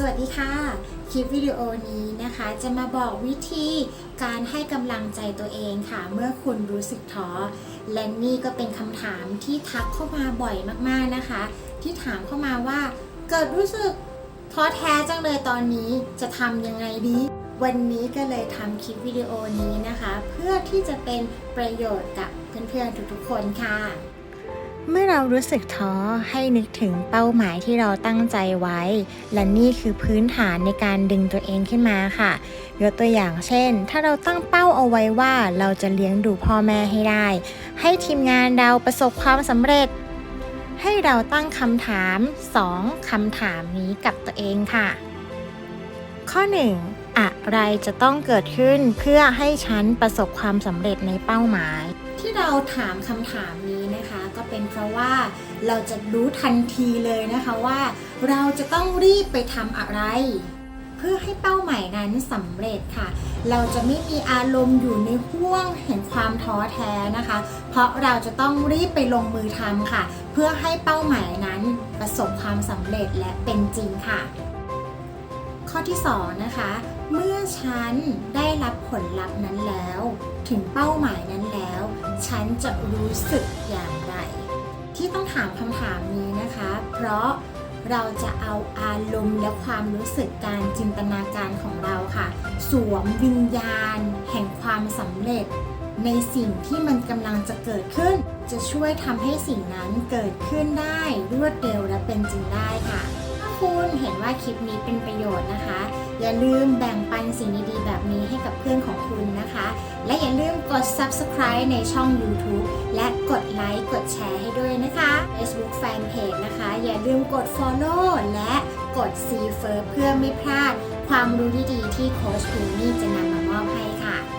สวัสดีค่ะ คลิปวิดีโอนี้นะคะ จะมาบอกวิธีการให้กำลังใจตัวเองค่ะ เมื่อคุณรู้สึกท้อ และนี่ก็เป็นคำถามที่ทักเข้ามาบ่อยมากๆนะคะ ที่ถามเข้ามาว่าเกิดรู้สึกท้อแท้จังเลยตอนนี้จะทำยังไงดี วันนี้ก็เลยทำคลิปวิดีโอนี้นะคะ เพื่อที่จะเป็นประโยชน์กับเพื่อนๆทุกๆคนค่ะ เมื่อเรารู้สึกท้อให้นึกถึงเป้าหมายที่เราตั้งใจไว้ และนี่คือพื้นฐานในการดึงตัวเองขึ้นมาค่ะ ยกตัวอย่างเช่น ถ้าเราตั้งเป้าเอาไว้ว่าเราจะเลี้ยงดูพ่อแม่ให้ได้ ให้ทีมงานเราประสบความสำเร็จ ให้เราตั้งคำถาม 2คำถามนี้กับตัวเองค่ะ ข้อ 1. อะไรจะต้องเกิดขึ้นเพื่อให้ฉันประสบความสำเร็จในเป้าหมาย ที่เราถามคำถามนี้ เป็นเพราะว่าเราจะรู้ทันทีเลยนะคะว่า เราจะต้องรีบไปทำอะไร เพื่อให้เป้าหมายนั้นสำเร็จค่ะ เราจะไม่มีอารมณ์อยู่ในห่วงแห่งความท้อแท้นะคะ เพราะเราจะต้องรีบไปลงมือทำค่ะ เพื่อให้เป้าหมายนั้นประสบความสำเร็จและเป็นจริงค่ะ ข้อที่2นะคะเมื่อฉันได้รับผลลัพธ์นั้นแล้ว ถึงเป้าหมายนั้นแล้ว จะรู้สึกอย่างไร ที่ต้องถามคำถามนี้นะคะ เพราะเราจะเอาอารมณ์และความรู้สึกการจินตนาการของเราค่ะ สวมวิญญาณ แห่งความสำเร็จ ในสิ่งที่มันกำลังจะเกิดขึ้น จะช่วยทำให้สิ่งนั้นเกิดขึ้นได้รวดเร็วและเป็นจริงได้ค่ะ ถ้าคุณเห็นว่าคลิปนี้เป็นประโยชน์นะคะ อย่าลืมแบ่งปันสิ่งดีๆแบบนี้ให้กับเพื่อนของคุณ และอย่าลืมกด subscribe ในช่อง YouTube และกดไลค์กดแชร์ให้ด้วยนะคะ Facebook Fanpage นะคะ อย่าลืมกด follow และกด c f i r เพื่อไม่พลาดความรู้ดีๆที่โค้ชภูนี่จะนำมามอบให้ค่ะ